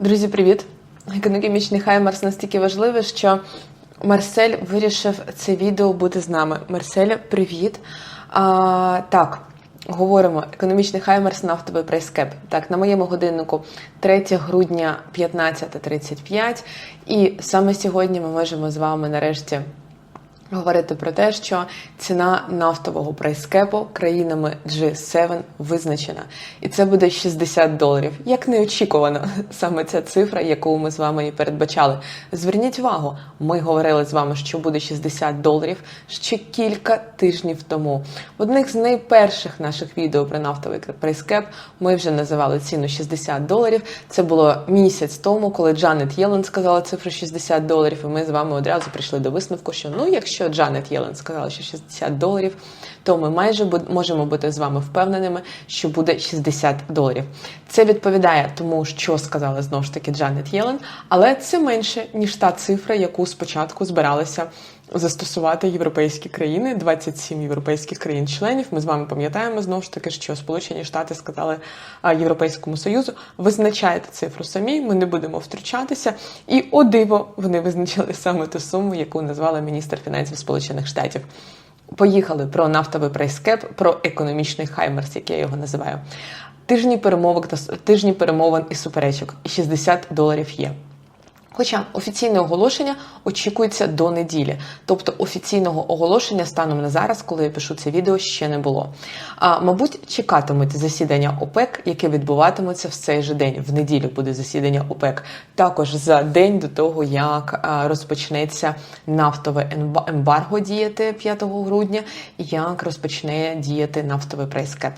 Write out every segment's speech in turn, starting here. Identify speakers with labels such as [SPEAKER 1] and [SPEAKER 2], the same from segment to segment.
[SPEAKER 1] Друзі, привіт! Економічний хаймарс настільки важливий, що Марсель вирішив це відео бути з нами. Марсель, привіт! А, так, говоримо. Економічний хаймарс нафтовий прайскеп. Так, на моєму годиннику 3 грудня 15.35. І саме сьогодні ми можемо з вами нарешті. Говорити про те, що ціна нафтового прайскепу країнами G7 визначена, і це буде 60 доларів. Як неочікувано, саме ця цифра, яку ми з вами і передбачали. Зверніть увагу, ми говорили з вами, що буде 60 доларів ще кілька тижнів тому. В одних з найперших наших відео про нафтовий прайскеп ми вже називали ціну 60 доларів. Це було місяць тому, коли Джанет Єлен сказала цифру 60 доларів, і ми з вами одразу прийшли до висновку, що ну, якщо якщо Джанет Єлен сказала, що 60 доларів, то ми майже можемо бути з вами впевненими, що буде 60 доларів. Це відповідає тому, що сказала знову ж таки Джанет Єлен, але це менше ніж та цифра, яку спочатку збиралися. Застосувати європейські країни, 27 європейських країн-членів. Ми з вами пам'ятаємо знову ж таки, що Сполучені Штати сказали Європейському Союзу: визначайте цифру самі, ми не будемо втручатися. І о диво вони визначили саме ту суму, яку назвала міністр фінансів Сполучених Штатів. Поїхали про нафтовий прайскеп, про економічний хаймерс, як я його називаю. Тижні перемовок та тижні перемовин і суперечок. 60 доларів є. Хоча офіційне оголошення очікується до неділі, тобто офіційного оголошення станом на зараз, коли я пишу це відео, ще не було. А мабуть, чекатимуть засідання ОПЕК, яке відбуватиметься в цей же день. В неділю буде засідання ОПЕК. Також за день до того, як розпочнеться нафтове ембарго діяти 5 грудня, як розпочне діяти нафтовий прайскеп.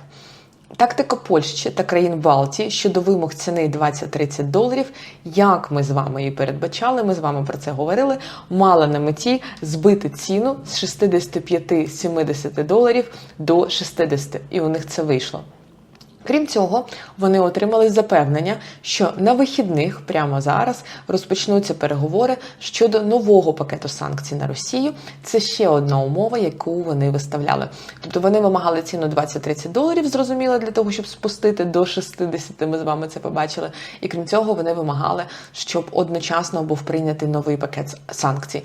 [SPEAKER 1] Тактика Польщі та країн Балтії щодо вимог ціни 20-30 доларів, як ми з вами її передбачали, ми з вами про це говорили, мала на меті збити ціну з 65-70 доларів до 60, і у них це вийшло. Крім цього, вони отримали запевнення, що на вихідних прямо зараз розпочнуться переговори щодо нового пакету санкцій на Росію. Це ще одна умова, яку вони виставляли. Тобто вони вимагали ціну 20-30 доларів, зрозуміло, для того, щоб спустити до 60, Ми з вами це побачили. І крім цього, вони вимагали, щоб одночасно був прийнятий новий пакет санкцій.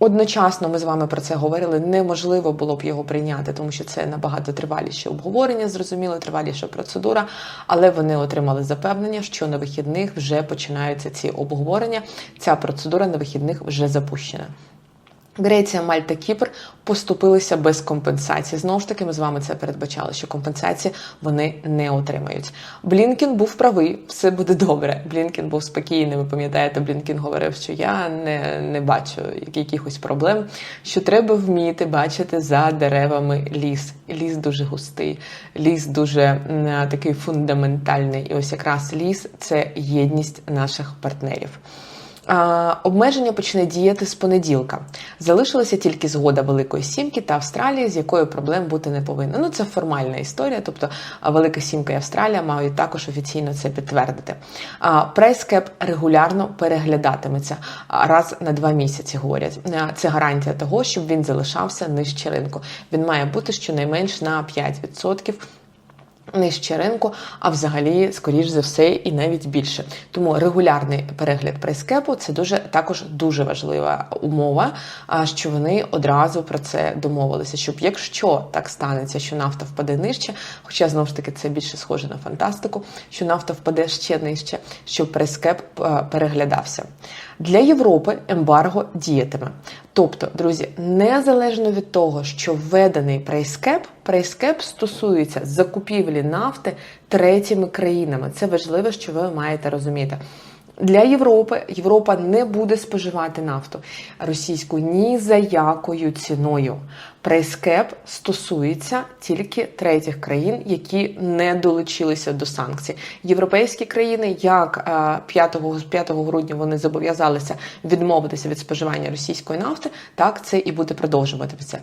[SPEAKER 1] Одночасно ми з вами про це говорили. Неможливо було б його прийняти, тому що це набагато триваліше обговорення, зрозуміло, триваліша процедура. Але вони отримали запевнення, що на вихідних вже починаються ці обговорення. Ця процедура на вихідних вже запущена. Греція, Мальта, Кіпр поступилися без компенсації. Знову ж таки, ми з вами це передбачали, що компенсації вони не отримають. Блінкін був правий, все буде добре. Блінкін був спокійний. Ви пам'ятаєте, Блінкін говорив, що я не не бачу якихось проблем, що треба вміти бачити за деревами ліс. Ліс дуже густий, ліс дуже такий фундаментальний. І ось якраз ліс це єдність наших партнерів. Обмеження почне діяти з понеділка. Залишилася тільки згода Великої Сімки та Австралії, з якою проблем бути не повинно. Ну це формальна історія, тобто Велика Сімка і Австралія мають також офіційно це підтвердити. Прайскеп регулярно переглядатиметься раз на два місяці. Говорять, це гарантія того, щоб він залишався нижче ринку. Він має бути щонайменш на 5% нижче ринку, а взагалі, скоріш за все, і навіть більше. Тому регулярний перегляд прайскепу це дуже також дуже важлива умова, що вони одразу про це домовилися. Щоб якщо так станеться, що нафта впаде нижче, хоча знову ж таки це більше схоже на фантастику, що нафта впаде ще нижче, щоб прайскеп переглядався. Для Європи ембарго діятиме. Тобто, друзі, незалежно від того, що введений прейскеп, прейскеп стосується закупівлі нафти третіми країнами. Це важливо, що ви маєте розуміти. Для Європи Європа не буде споживати нафту російську ні за якою ціною. Прайскеп стосується тільки третіх країн, які не долучилися до санкцій. Європейські країни, як 5, 5 грудня вони зобов'язалися відмовитися від споживання російської нафти, так це і буде продовжуватися.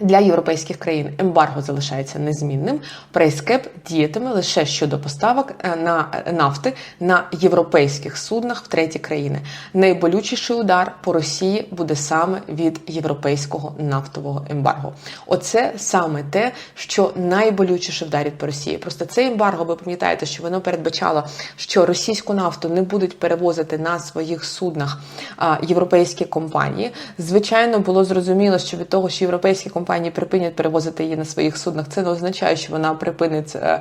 [SPEAKER 1] Для європейських країн ембарго залишається незмінним. Прайскеп діятиме лише щодо поставок е, на нафти на європейських суднах в треті країни. Найболючіший удар по Росії буде саме від європейського нафтового ембарго. Оце саме те, що найболючіше вдарить по Росії. Просто це ембарго, ви пам'ятаєте, що воно передбачало, що російську нафту не будуть перевозити на своїх суднах європейські компанії. Звичайно, було зрозуміло, що від того, що європейські компанії припинять перевозити її на своїх суднах, це не означає, що вона припинить. е,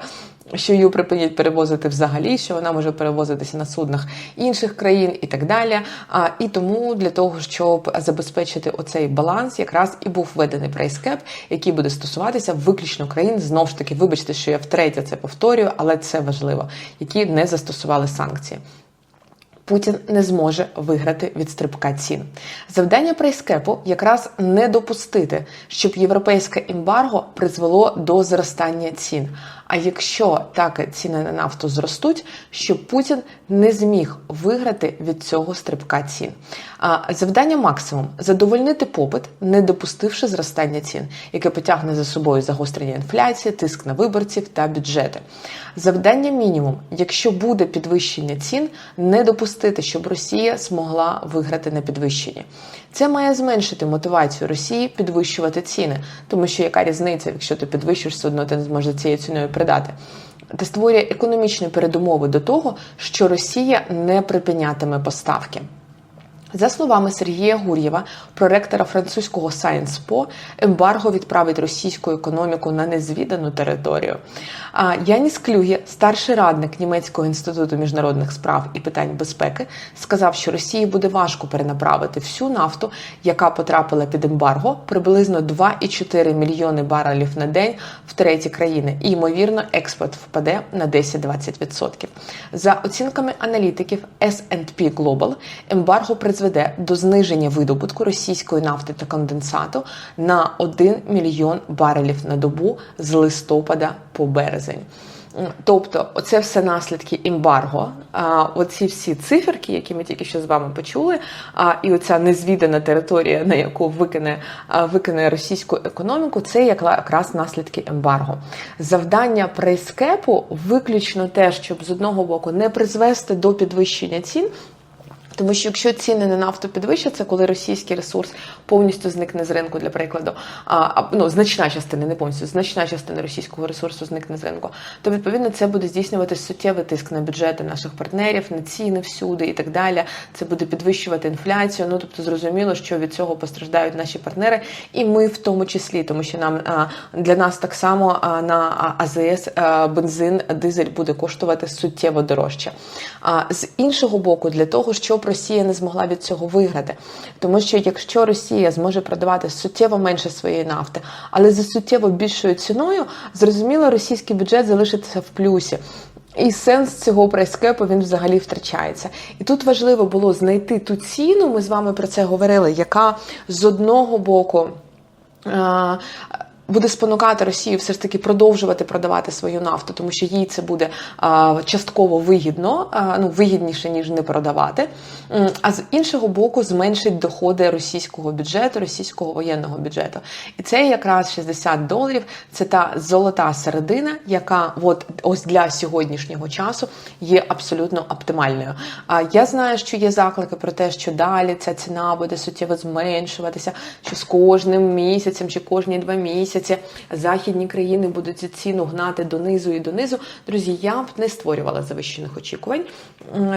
[SPEAKER 1] Що її припинять перевозити взагалі, що вона може перевозитися на суднах інших країн і так далі. А і тому для того, щоб забезпечити оцей баланс, якраз і був введений прайскеп, який буде стосуватися виключно країн. Знов ж таки, вибачте, що я втретє це повторюю, але це важливо, які не застосували санкції. Путін не зможе виграти від стрибка цін. Завдання прайскепу якраз не допустити, щоб європейське ембарго призвело до зростання цін. А якщо так ціни на нафту зростуть, щоб Путін не зміг виграти від цього стрибка цін. А завдання максимум задовольнити попит, не допустивши зростання цін, яке потягне за собою загострення інфляції, тиск на виборців та бюджети. Завдання мінімум, якщо буде підвищення цін, не допустити, щоб Росія змогла виграти на підвищенні. Це має зменшити мотивацію Росії підвищувати ціни, тому що яка різниця, якщо ти підвищиш, все одно ти не зможеш цією ціною придати. Та створює економічні передумови до того, що Росія не припинятиме поставки. За словами Сергія Гур'єва, проректора французького Sciences Po, ембарго відправить російську економіку на незвідану територію. А Яніс Клюге, старший радник Німецького інституту міжнародних справ і питань безпеки, сказав, що Росії буде важко перенаправити всю нафту, яка потрапила під ембарго, приблизно 2,4 мільйони барелів на день в треті країни. І ймовірно, експорт впаде на 10-20%. За оцінками аналітиків S&P Global, ембарго призведе до зниження видобутку російської нафти та конденсату на 1 мільйон барелів на добу з листопада по березень. Тобто, оце все наслідки ембарго. Оці всі циферки, які ми тільки що з вами почули, а, і оця незвідана територія, на яку викине, викине російську економіку, це якраз наслідки ембарго. Завдання прайскепу виключно те, щоб з одного боку не призвести до підвищення цін. Тому що якщо ціни на нафту підвищаться, коли російський ресурс повністю зникне з ринку, для прикладу, а, ну значна частина, не повністю, значна частина російського ресурсу зникне з ринку, то відповідно це буде здійснювати суттєвий тиск на бюджети наших партнерів, на ціни всюди і так далі. Це буде підвищувати інфляцію. Ну тобто зрозуміло, що від цього постраждають наші партнери, і ми в тому числі, тому що нам для нас так само на АЗС бензин, дизель буде коштувати суттєво дорожче. А з іншого боку, для того, щоб Росія не змогла від цього виграти. Тому що якщо Росія зможе продавати суттєво менше своєї нафти, але за суттєво більшою ціною, зрозуміло, російський бюджет залишиться в плюсі. І сенс цього прайскепу він взагалі втрачається. І тут важливо було знайти ту ціну, ми з вами про це говорили, яка з одного боку. Буде спонукати Росію все ж таки продовжувати продавати свою нафту, тому що їй це буде частково вигідно, ну вигідніше ніж не продавати. А з іншого боку, зменшить доходи російського бюджету, російського воєнного бюджету. І це якраз 60 доларів. Це та золота середина, яка от ось для сьогоднішнього часу є абсолютно оптимальною. А я знаю, що є заклики про те, що далі ця ціна буде суттєво зменшуватися, що з кожним місяцем чи кожні два місяці західні країни будуть цю ціну гнати донизу і донизу. Друзі, я б не створювала завищених очікувань,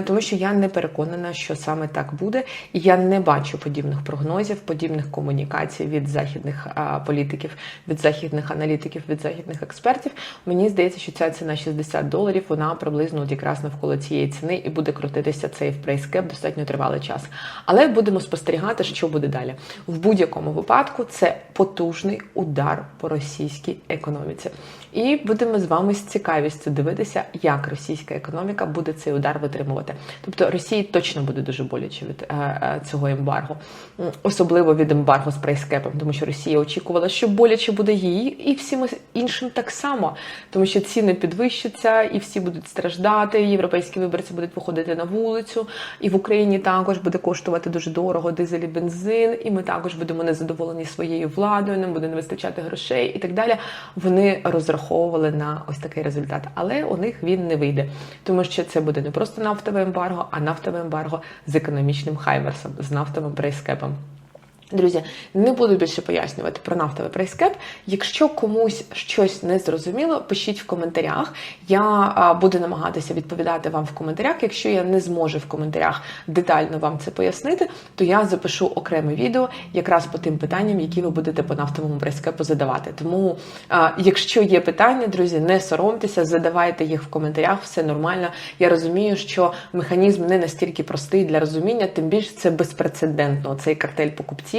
[SPEAKER 1] тому що я не переконана, що саме так буде, і я не бачу подібних прогнозів, подібних комунікацій від західних політиків, від західних аналітиків, від західних експертів. Мені здається, що ця ціна 60 доларів, вона приблизно якраз навколо цієї ціни і буде крутитися цей прайскеп достатньо тривалий час. Але будемо спостерігати, що буде далі. В будь-якому випадку це потужний удар по російській економіці. І будемо з вами з цікавістю дивитися, як російська економіка буде цей удар витримувати. Тобто Росії точно буде дуже боляче від е, е, цього ембарго, особливо від ембарго з прайскепом, тому що Росія очікувала, що боляче буде їй і всім іншим так само, тому що ціни підвищаться, і всі будуть страждати. Європейські виборці будуть виходити на вулицю, і в Україні також буде коштувати дуже дорого дизель і бензин, і ми також будемо незадоволені своєю владою, нам буде не вистачати грошей і так далі. Вони розраховували на ось такий результат, але у них він не вийде, тому що це буде не просто нафтове ембарго, а нафтове ембарго з економічним хаймерсом, з нафтовим прайскепом. Друзі, не буду більше пояснювати про нафтовий прайскеп. Якщо комусь щось не зрозуміло, пишіть в коментарях. Я буду намагатися відповідати вам в коментарях. Якщо я не зможу в коментарях детально вам це пояснити, то я запишу окреме відео якраз по тим питанням, які ви будете по нафтовому прайскепу задавати. Тому, якщо є питання, друзі, не соромтеся, задавайте їх в коментарях, все нормально. Я розумію, що механізм не настільки простий для розуміння, тим більше це безпрецедентно. Цей картель покупців.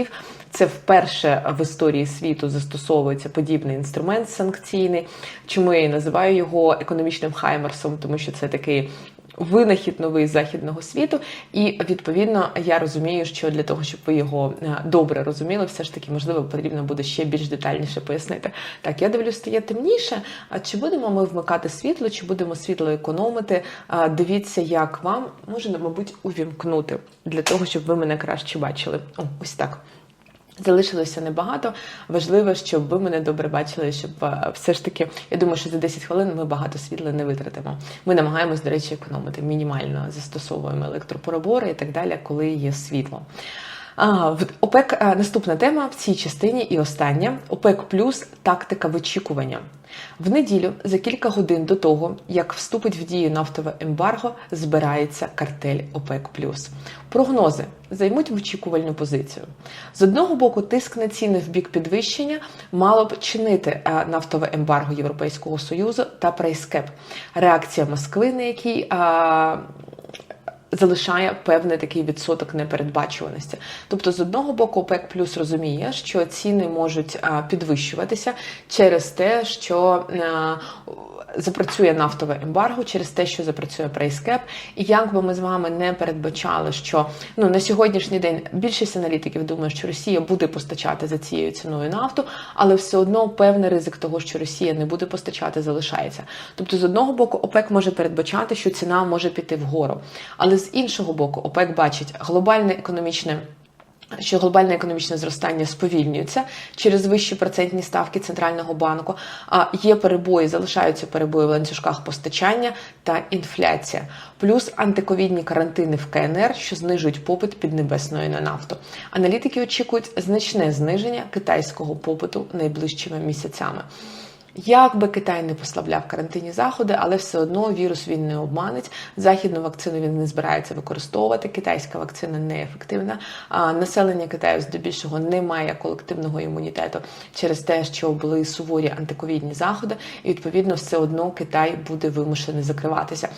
[SPEAKER 1] Це вперше в історії світу застосовується подібний інструмент санкційний. Чому я і називаю його економічним хаймерсом, тому що це такий. Винахід новий західного світу, і відповідно я розумію, що для того, щоб ви його е, добре розуміли, все ж таки можливо потрібно буде ще більш детальніше пояснити. Так, я дивлюсь, стає темніше. А чи будемо ми вмикати світло, чи будемо світло економити? Дивіться, як вам можна, мабуть, увімкнути для того, щоб ви мене краще бачили. О, ось так. Залишилося небагато. Важливо, щоб ви мене добре бачили, щоб е, все ж таки, я думаю, що за 10 хвилин ми багато світла не витратимо. Ми намагаємось, до речі, економити. Мінімально застосовуємо електропоробори і так далі, коли є світло. А, ОПЕК е, наступна тема в цій частині і остання ОПЕК плюс тактика вичікування. В неділю за кілька годин до того, як вступить в дію нафтове ембарго, збирається картель ОПЕК плюс. Прогнози займуть вичікувальну позицію. З одного боку, тиск на ціни в бік підвищення мало б чинити е, нафтове ембарго Європейського союзу та прайскеп. Реакція Москви, на якій е, залишає певний такий відсоток непередбачуваності. Тобто, з одного боку, ОПЕК плюс розуміє, що ціни можуть а, підвищуватися через те, що а, запрацює нафтове ембарго, через те, що запрацює прайскеп. І як би ми з вами не передбачали, що ну на сьогоднішній день більшість аналітиків думає, що Росія буде постачати за цією ціною нафту, але все одно певний ризик того, що Росія не буде постачати, залишається. Тобто, з одного боку, ОПЕК може передбачати, що ціна може піти вгору, але з іншого боку, ОПЕК бачить глобальне економічне. Що глобальне економічне зростання сповільнюється через вищі процентні ставки центрального банку. А є перебої, залишаються перебої в ланцюжках постачання та інфляція, плюс антиковідні карантини в КНР, що знижують попит піднебесної на нафту. Аналітики очікують значне зниження китайського попиту найближчими місяцями. Як би Китай не послабляв карантинні заходи, але все одно вірус він не обманить. Західну вакцину він не збирається використовувати. Китайська вакцина неефективна. А населення Китаю здебільшого не має колективного імунітету через те, що були суворі антиковідні заходи, і відповідно все одно Китай буде вимушений закриватися.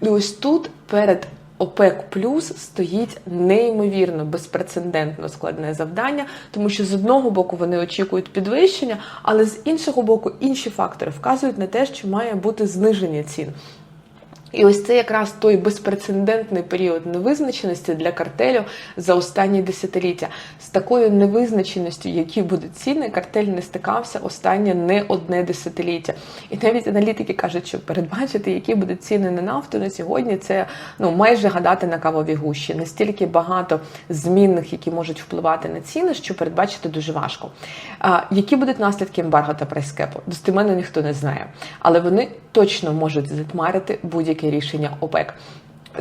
[SPEAKER 1] І ось тут перед ОПЕК плюс стоїть неймовірно безпрецедентно складне завдання, тому що з одного боку вони очікують підвищення, але з іншого боку інші фактори вказують на те, що має бути зниження цін. І ось це якраз той безпрецедентний період невизначеності для картелю за останні десятиліття. З такою невизначеністю, які будуть ціни, картель не стикався останнє не одне десятиліття. І навіть аналітики кажуть, що передбачити, які будуть ціни на нафту на сьогодні, це ну майже гадати на кавові гущі. Настільки багато змінних, які можуть впливати на ціни, що передбачити дуже важко. А, Які будуть наслідки ембарго та прайскепу? Достеменно ніхто не знає, але вони точно можуть затьмарити будь-яке рішення ОПЕК.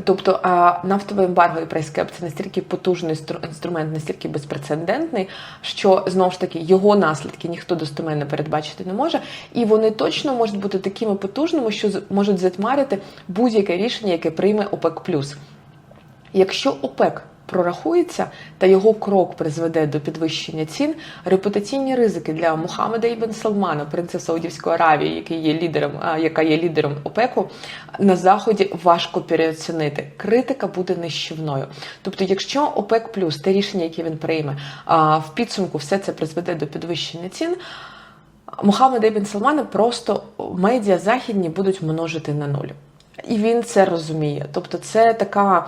[SPEAKER 1] Тобто нафтовий ембарго і прайскеп це настільки потужний інструмент, настільки безпрецедентний, що знову ж таки його наслідки ніхто достеменно передбачити не може, і вони точно можуть бути такими потужними, що можуть затьмарити будь-яке рішення, яке прийме ОПЕК. Якщо ОПЕК прорахується та його крок призведе до підвищення цін, репутаційні ризики для Мухаммеда Ібн Салмана, принца Саудівської Аравії, який є лідером, яка є лідером ОПЕКу, на заході важко переоцінити. Критика буде нищівною. Тобто, якщо ОПЕК плюс те рішення, яке він прийме, в підсумку все це призведе до підвищення цін. Мухаммеда Ібн Салмана просто медіа західні будуть множити на нуль. І він це розуміє. Тобто, це така.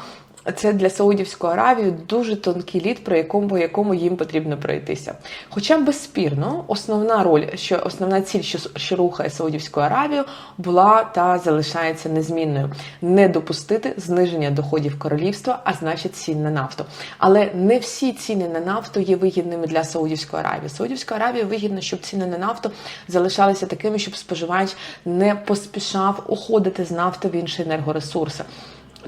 [SPEAKER 1] Це для Саудівської Аравії дуже тонкий лід, про якому по якому їм потрібно пройтися. Хоча безспірно, основна роль, що основна ціль, що, що рухає Саудівську Аравію, була та залишається незмінною: не допустити зниження доходів королівства, а значить цін на нафту. Але не всі ціни на нафту є вигідними для Саудівської Аравії. Саудівська Аравія вигідно, щоб ціни на нафту залишалися такими, щоб споживач не поспішав уходити з нафти в інші енергоресурси.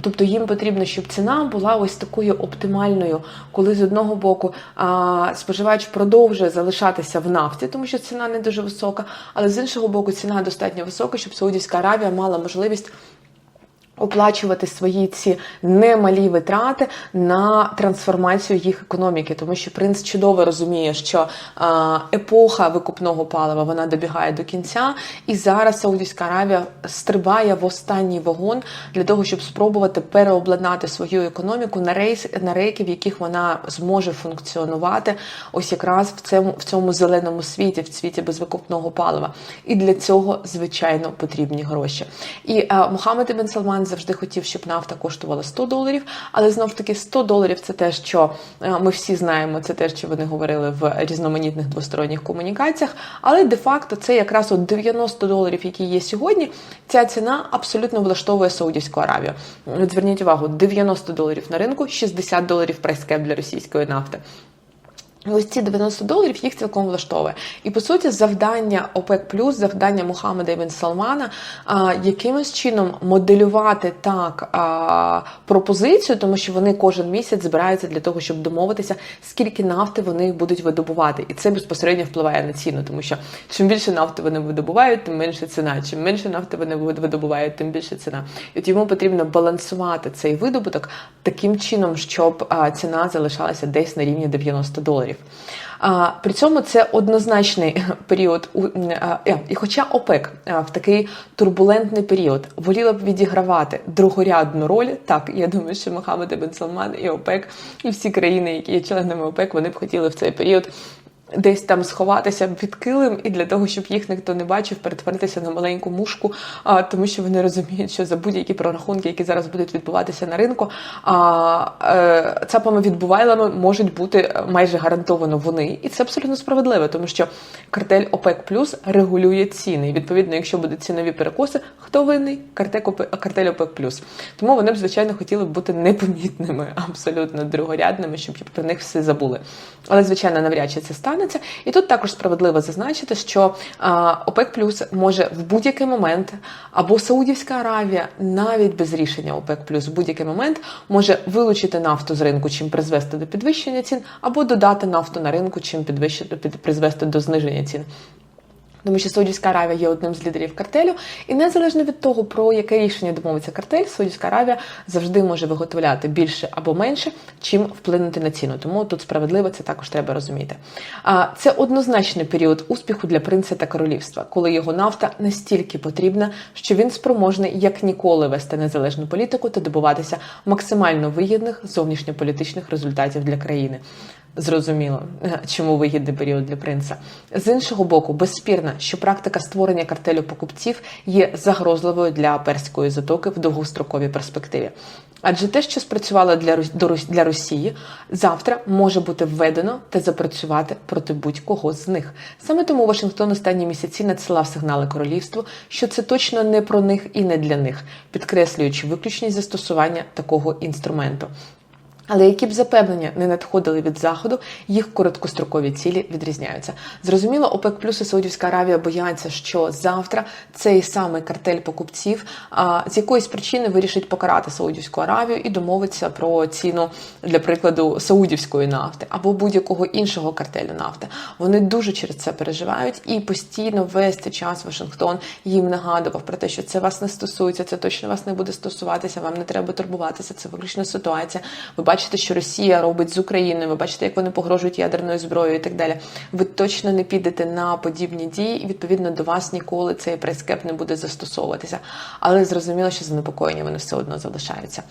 [SPEAKER 1] Тобто їм потрібно, щоб ціна була ось такою оптимальною, коли з одного боку споживач продовжує залишатися в нафті, тому що ціна не дуже висока, але з іншого боку, ціна достатньо висока, щоб Саудівська Аравія мала можливість. Оплачувати свої ці немалі витрати на трансформацію їх економіки, тому що принц чудово розуміє, що е, епоха викупного палива вона добігає до кінця, і зараз Саудівська Аравія стрибає в останній вагон для того, щоб спробувати переобладнати свою економіку на рейс на рейки, в яких вона зможе функціонувати ось якраз в цьому в цьому зеленому світі, в світі безвикупного палива. І для цього звичайно потрібні гроші. І е, Мухаммед Ібн Салман завжди хотів, щоб нафта коштувала 100 доларів, але знов таки 100 доларів це те, що е, ми всі знаємо, це те, що вони говорили в різноманітних двосторонніх комунікаціях. Але де-факто це якраз от 90 доларів, які є сьогодні. Ця ціна абсолютно влаштовує Саудівську Аравію. Зверніть увагу, 90 доларів на ринку, 60 доларів прайскеп для російської нафти. Ось ці 90 доларів їх цілком влаштовує. І по суті, завдання ОПЕК завдання Мухаммеда Ібн Салмана а, якимось чином моделювати так а, пропозицію, тому що вони кожен місяць збираються для того, щоб домовитися, скільки нафти вони будуть видобувати. І це безпосередньо впливає на ціну, тому що чим більше нафти вони видобувають, тим менше ціна. Чим менше нафти вони видобувають, тим більше ціна. І от йому потрібно балансувати цей видобуток таким чином, щоб а, ціна залишалася десь на рівні 90 доларів. А, При цьому це однозначний період, і хоча ОПЕК в такий турбулентний період воліла б відігравати другорядну роль, так я думаю, що Мохаммед Бен Салман і ОПЕК, і всі країни, які є членами ОПЕК, вони б хотіли в цей період десь там сховатися під килим, і для того, щоб їх ніхто не бачив, перетворитися на маленьку мушку, а, тому що вони розуміють, що за будь-які прорахунки, які зараз будуть відбуватися на ринку, а е, цапами відбувайлами можуть бути майже гарантовано вони, і це абсолютно справедливо, тому що картель ОПЕК Плюс регулює ціни. І відповідно, якщо будуть цінові перекоси, хто винний? Картель ОПЕК Плюс. Тому вони б звичайно хотіли б бути непомітними, абсолютно другорядними, щоб про них все забули. Але звичайно, навряд чи це стане станеться. І тут також справедливо зазначити, що ОПЕК Плюс може в будь-який момент або Саудівська Аравія, навіть без рішення ОПЕК Плюс, в будь-який момент може вилучити нафту з ринку, чим призвести до підвищення цін, або додати нафту на ринку, чим підвищити призвести до зниження цін. Тому що Саудівська Аравія є одним з лідерів картелю, і незалежно від того, про яке рішення домовиться картель, Саудівська Аравія завжди може виготовляти більше або менше, чим вплинути на ціну. Тому тут справедливо це також треба розуміти. А це однозначний період успіху для принца та королівства, коли його нафта настільки потрібна, що він спроможний як ніколи вести незалежну політику та добуватися максимально вигідних зовнішньополітичних результатів для країни. Зрозуміло, чому вигідний період для принца. З іншого боку, безспірно, що практика створення картелю покупців є загрозливою для перської затоки в довгостроковій перспективі. Адже те, що спрацювало для для Росії, завтра може бути введено та запрацювати проти будь-кого з них. Саме тому Вашингтон останні місяці надсилав сигнали королівству, що це точно не про них і не для них, підкреслюючи виключність застосування такого інструменту. Але які б запевнення не надходили від заходу, їх короткострокові цілі відрізняються. Зрозуміло, ОПЕК плюс і Саудівська Аравія бояться, що завтра цей самий картель покупців а, з якоїсь причини вирішить покарати Саудівську Аравію і домовиться про ціну для прикладу саудівської нафти або будь-якого іншого картелю нафти. Вони дуже через це переживають і постійно весь цей час Вашингтон їм нагадував про те, що це вас не стосується, це точно вас не буде стосуватися. Вам не треба турбуватися. Це виключна ситуація. Ви бачите бачите, що Росія робить з Україною, ви бачите, як вони погрожують ядерною зброєю і так далі. Ви точно не підете на подібні дії, і відповідно до вас ніколи цей прескеп не буде застосовуватися. Але зрозуміло, що занепокоєння вони все одно залишаються.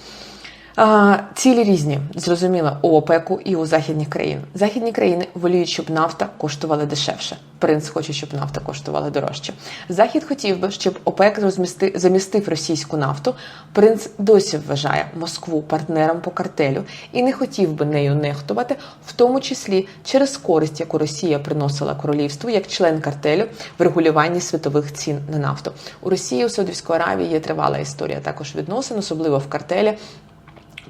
[SPEAKER 1] Цілі різні, зрозуміло, у ОПЕКу і у західних країн. Західні країни воліють, щоб нафта коштувала дешевше. Принц хоче, щоб нафта коштувала дорожче. Захід хотів би, щоб ОПЕК розмісти, замістив російську нафту. Принц досі вважає Москву партнером по картелю і не хотів би нею нехтувати, в тому числі через користь, яку Росія приносила королівству як член картелю в регулюванні світових цін на нафту. У Росії у Саудівської Аравії є тривала історія також відносин, особливо в картелі.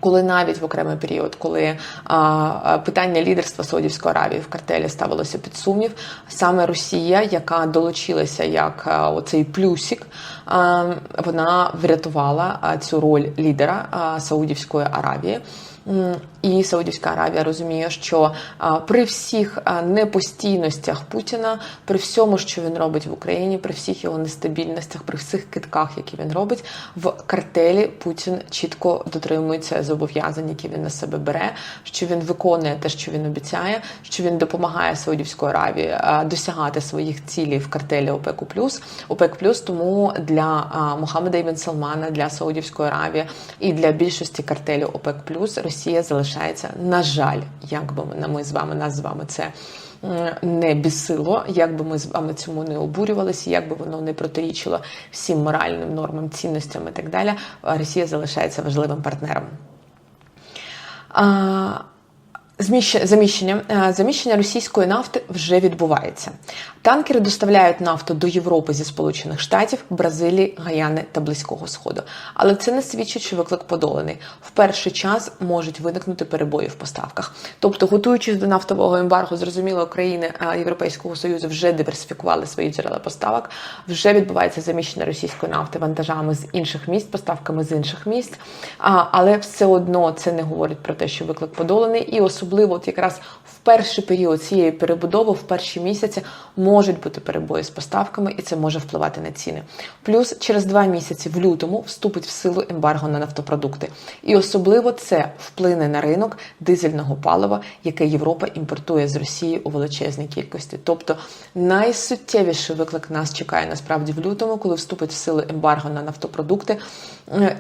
[SPEAKER 1] Коли навіть в окремий період, коли а, питання лідерства Саудівської Аравії в картелі ставилося під сумнів, саме Росія, яка долучилася як а, оцей плюсик, а, вона врятувала а, цю роль лідера а, Саудівської Аравії. І Саудівська Аравія розуміє, що при всіх непостійностях Путіна, при всьому, що він робить в Україні, при всіх його нестабільностях, при всіх китках, які він робить, в картелі Путін чітко дотримується зобов'язань, які він на себе бере, що він виконує те, що він обіцяє, що він допомагає Саудівської Аравії досягати своїх цілей в картелі ОПЕКу плюс ОПЕК плюс. Тому для Мухаммеда Ібн Салмана, для Саудівської Аравії і для більшості картелів ОПЕК плюс Росія залишається, на жаль, як би ми, з вами нас з вами це не бісило, як би ми з вами цьому не обурювалися, як би воно не протирічило всім моральним нормам, цінностям і так далі. Росія залишається важливим партнером. Заміщення заміщення російської нафти вже відбувається. Танкери доставляють нафту до Європи зі Сполучених Штатів, Бразилії, Гаяни та Близького Сходу. Але це не свідчить, що виклик подоланий. В перший час можуть виникнути перебої в поставках. Тобто, готуючись до нафтового ембарго, зрозуміло, країни Європейського союзу вже диверсифікували свої джерела поставок. Вже відбувається заміщення російської нафти вантажами з інших місць, поставками з інших місць. Але все одно це не говорить про те, що виклик подоланий, і особливо от якраз в перший період цієї перебудови, в перші місяці можуть бути перебої з поставками, і це може впливати на ціни. Плюс через два місяці в лютому вступить в силу ембарго на нафтопродукти. І особливо це вплине на ринок дизельного палива, яке Європа імпортує з Росії у величезній кількості. Тобто найсуттєвіший виклик нас чекає насправді в лютому, коли вступить в силу ембарго на нафтопродукти.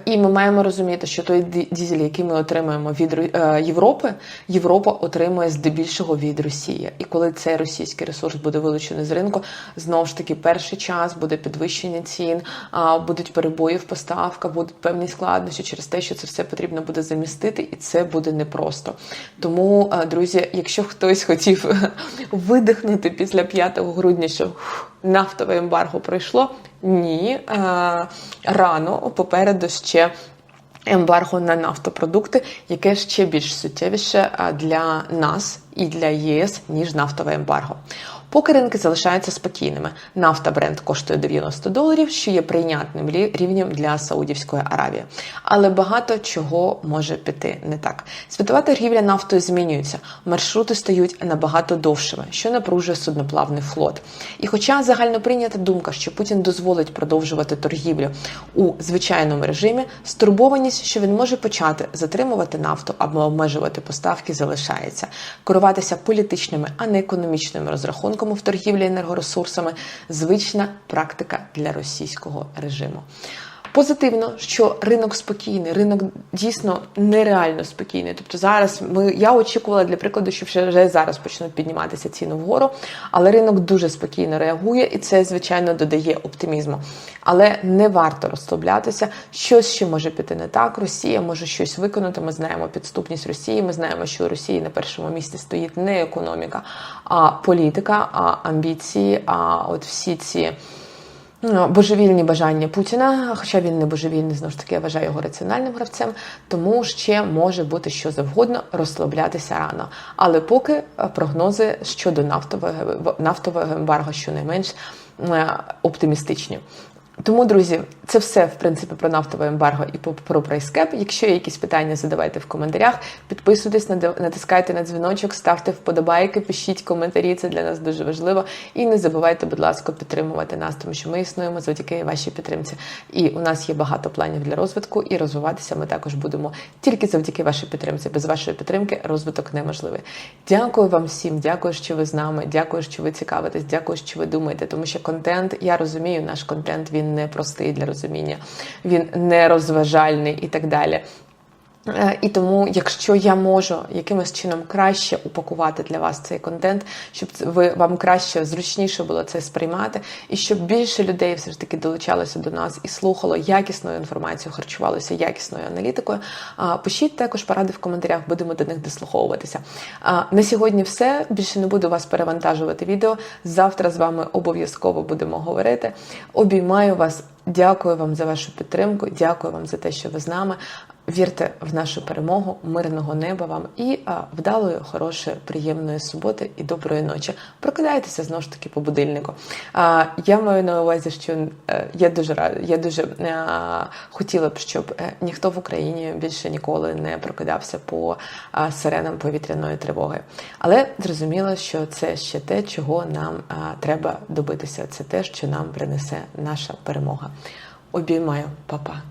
[SPEAKER 1] І ми маємо розуміти, що той дизель, який ми отримуємо від е, Європи, Європа отримує здебільшого від Росії. І коли цей російський ресурс буде вилучений з ринку, знову ж таки, перший час буде підвищення цін, будуть перебої в поставках, будуть певні складнощі через те, що це все потрібно буде замістити, і це буде непросто. Тому, е, друзі, якщо хтось хотів видихнути після 5 грудня, що нафтове ембарго пройшло, ні, е, рано попереду ще. Ембарго на нафтопродукти, яке ще більш суттєвіше для нас і для ЄС ніж нафтове ембарго. Поки ринки залишаються спокійними. Нафта бренд коштує 90 доларів, що є прийнятним рівнем для Саудівської Аравії. Але багато чого може піти не так. Світова торгівля нафтою змінюється, маршрути стають набагато довшими, що напружує судноплавний флот. І, хоча загально прийнята думка, що Путін дозволить продовжувати торгівлю у звичайному режимі, стурбованість, що він може почати затримувати нафту або обмежувати поставки, залишається, керуватися політичними, а не економічними розрахунками ринком в торгівлі енергоресурсами звична практика для російського режиму. Позитивно, що ринок спокійний, ринок дійсно нереально спокійний. Тобто зараз ми я очікувала для прикладу, що вже зараз почнуть підніматися ціни вгору, але ринок дуже спокійно реагує, і це звичайно додає оптимізму. Але не варто розслаблятися. Щось ще може піти не так. Росія може щось виконати. Ми знаємо підступність Росії. Ми знаємо, що у Росії на першому місці стоїть не економіка, а політика, а амбіції. А от всі ці. Ну, божевільні бажання Путіна, хоча він не божевільний, знову ж таки, я вважаю його раціональним гравцем, тому ще може бути що завгодно розслаблятися рано. Але поки е, прогнози щодо нафтового нафтового ембарго щонайменш е, оптимістичні. Тому, друзі, це все в принципі про нафтове ембарго і про прайскеп. Якщо є якісь питання, задавайте в коментарях. Підписуйтесь, натискайте на дзвіночок, ставте вподобайки, пишіть коментарі. Це для нас дуже важливо. І не забувайте, будь ласка, підтримувати нас, тому що ми існуємо завдяки вашій підтримці. І у нас є багато планів для розвитку, і розвиватися ми також будемо тільки завдяки вашій підтримці. Без вашої підтримки розвиток неможливий. Дякую вам всім, дякую, що ви з нами. Дякую, що ви цікавитесь. Дякую, що ви думаєте, тому що контент, я розумію, наш контент він непростий для розуміння, він нерозважальний і так далі. Е, І тому, якщо я можу якимось чином краще упакувати для вас цей контент, щоб ви вам краще зручніше було це сприймати, і щоб більше людей все ж таки долучалося до нас і слухало якісною інформацією, харчувалося якісною аналітикою. Пишіть також поради в коментарях, будемо до них дослуховуватися. На сьогодні все. Більше не буду вас перевантажувати відео. Завтра з вами обов'язково будемо говорити. Обіймаю вас. Дякую вам за вашу підтримку. Дякую вам за те, що ви з нами. Вірте в нашу перемогу, мирного неба вам і вдалої, хорошої, приємної суботи і доброї ночі. Прокидайтеся знову ж таки по будильнику. А, я маю на увазі, що е, я дуже рада, я дуже е, хотіла б, щоб е, ніхто в Україні більше ніколи не прокидався по сиренам повітряної тривоги. Але зрозуміло, що це ще те, чого нам треба добитися. Це те, що нам принесе наша перемога. Обіймаю, Па-па.